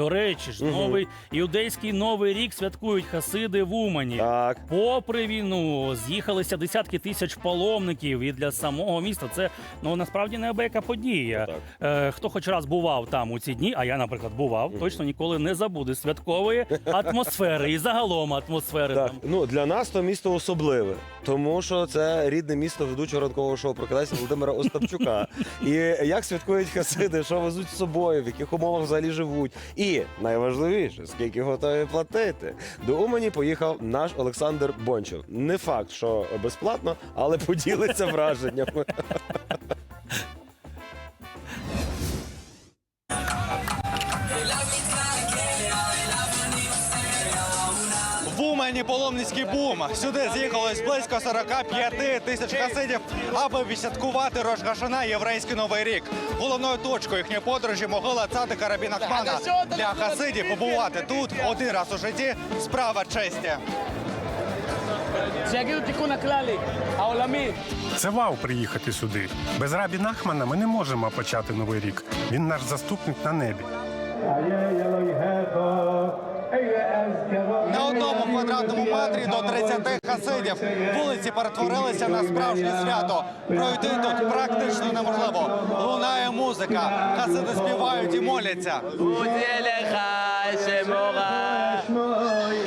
До речі ж, Мгм. новий іудейський новий рік святкують хасиди в Умані. Так. Попри війну з'їхалися десятки тисяч паломників, і для самого міста це ну насправді неабияка подія. Так. Е, хто хоч раз бував там у ці дні, а я, наприклад, бував, точно ніколи не забуде святкової атмосфери і загалом атмосфери Так, там. ну для нас то місто особливе, тому що це рідне місто ведучого ранкового шоу «Прокидайся» Володимира Остапчука. І як святкують хасиди, що везуть з собою, в яких умовах взагалі живуть. І найважливіше, скільки готові платити. До Умані поїхав наш Олександр Бончев. Не факт, що безплатно, але поділиться враженнями. сьогодні паломницький бум. Сюди з'їхалось близько 45 тисяч хасидів, аби відсвяткувати Рош єврейський новий рік. Головною точкою їхньої подорожі могила цадика карабіна Хмана. для хасидів. Побувати тут один раз у житті справа честі. Це вау приїхати сюди. Без Рабі Нахмана ми не можемо почати новий рік. Він наш заступник на небі. На одному квадратному метрі до 30 хасидів вулиці перетворилися на справжнє свято. Пройти тут практично неможливо. Лунає музика, хасиди співають і моляться. Ще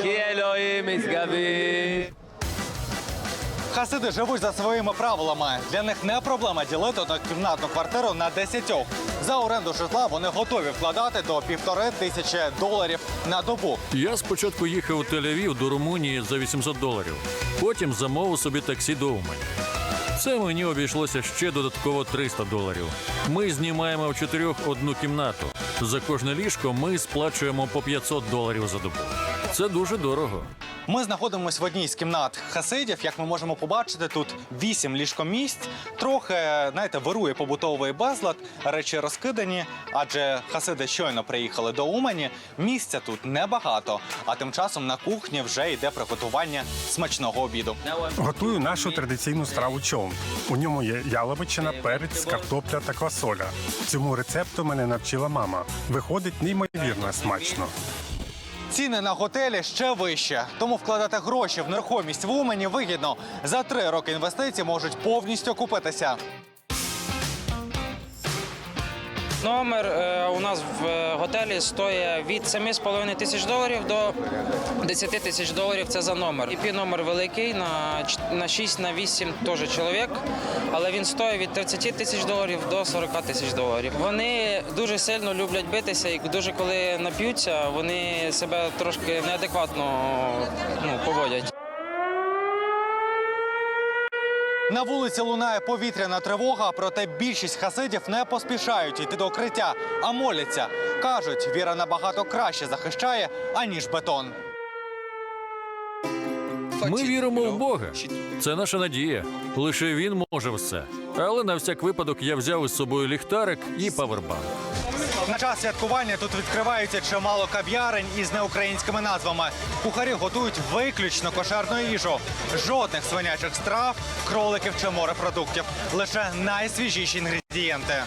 Ки Елоїм ізгаві. Сусіди живуть за своїми правилами. Для них не проблема ділити однокімнатну квартиру на 10. За оренду житла вони готові вкладати до півтори тисячі доларів на добу. Я спочатку їхав у Тель-Авів до Румунії за 800 доларів. Потім замовив собі таксі до Умань. Це мені обійшлося ще додатково 300 доларів. Ми знімаємо в чотирьох одну кімнату. За кожне ліжко ми сплачуємо по 500 доларів за добу. Це дуже дорого. Ми знаходимося в одній з кімнат хасидів. Як ми можемо побачити, тут вісім ліжкомісць. Трохи, знаєте, вирує побутовий безлад, речі розкидані, адже хасиди щойно приїхали до Умані. Місця тут небагато. А тим часом на кухні вже йде приготування смачного обіду. Готую нашу традиційну страву човн. У ньому є яловичина, перець, картопля та квасоля. Цьому рецепту мене навчила мама. Виходить неймовірно смачно. Ціни на готелі ще вище, тому вкладати гроші в нерухомість в Умані вигідно. За три роки інвестиції можуть повністю окупитися. Номер е, у нас в е, готелі стоїть від 7,5 тисяч доларів до 10 тисяч доларів. Це за номер. іп номер великий на 6 на 8 теж чоловік, але він стоїть від 30 тисяч доларів до 40 тисяч доларів. Вони дуже сильно люблять битися, і дуже коли нап'ються, вони себе трошки неадекватно ну, поводять. На вулиці лунає повітряна тривога, проте більшість хасидів не поспішають йти до укриття, а моляться. Кажуть, віра набагато краще захищає, аніж бетон. Ми віримо в Бога. Це наша надія. Лише він може все. Але на всяк випадок я взяв із собою ліхтарик і павербанк. На час святкування тут відкриваються чимало кав'ярень із неукраїнськими назвами. Кухарі готують виключно кошерну їжу. Жодних свинячих страв, кроликів чи морепродуктів. Лише найсвіжіші інгредієнти.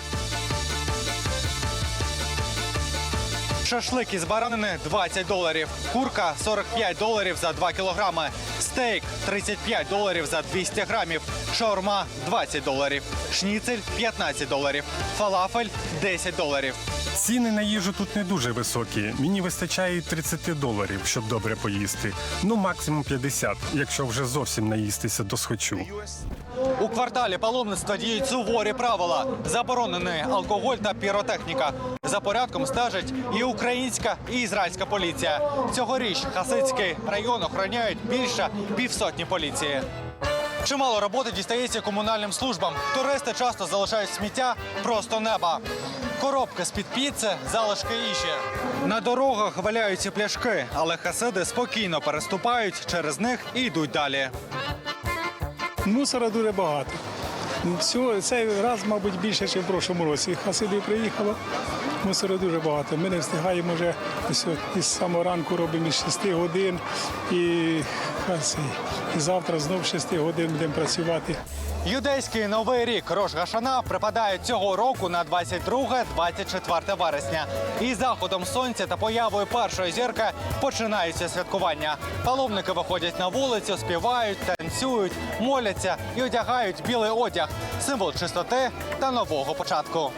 Шашлик із баранини 20 доларів, курка 45 доларів за 2 кілограми, стейк 35 доларів за 200 грамів, шаурма 20 доларів, шніцель 15 доларів, фалафель 10 доларів. Ціни на їжу тут не дуже високі. Мені вистачає 30 доларів, щоб добре поїсти. Ну, максимум 50, якщо вже зовсім наїстися до схочу. У кварталі паломництва діють суворі правила. Заборонений алкоголь та піротехніка. За порядком стежить і українська, і ізраїльська поліція. Цьогоріч Хасидський район охороняють більше півсотні поліції. Чимало роботи дістається комунальним службам. Туристи часто залишають сміття просто неба. Коробки з-під піци, залишки їжі. На дорогах валяються пляшки, але хасиди спокійно переступають через них і йдуть далі. Мусора дуже багато. Всього цей раз, мабуть, більше, ніж в прошлому році. Хасиди приїхало, мусора дуже багато. Ми не встигаємо вже із самого ранку робимо із 6 годин і, і завтра знов з 6 годин будемо працювати. Юдейський новий рік Рош Гашана припадає цього року на 22-24 вересня. І заходом сонця та появою першої зірки починається святкування. Паломники виходять на вулицю, співають, танцюють, моляться і одягають білий одяг символ чистоти та нового початку.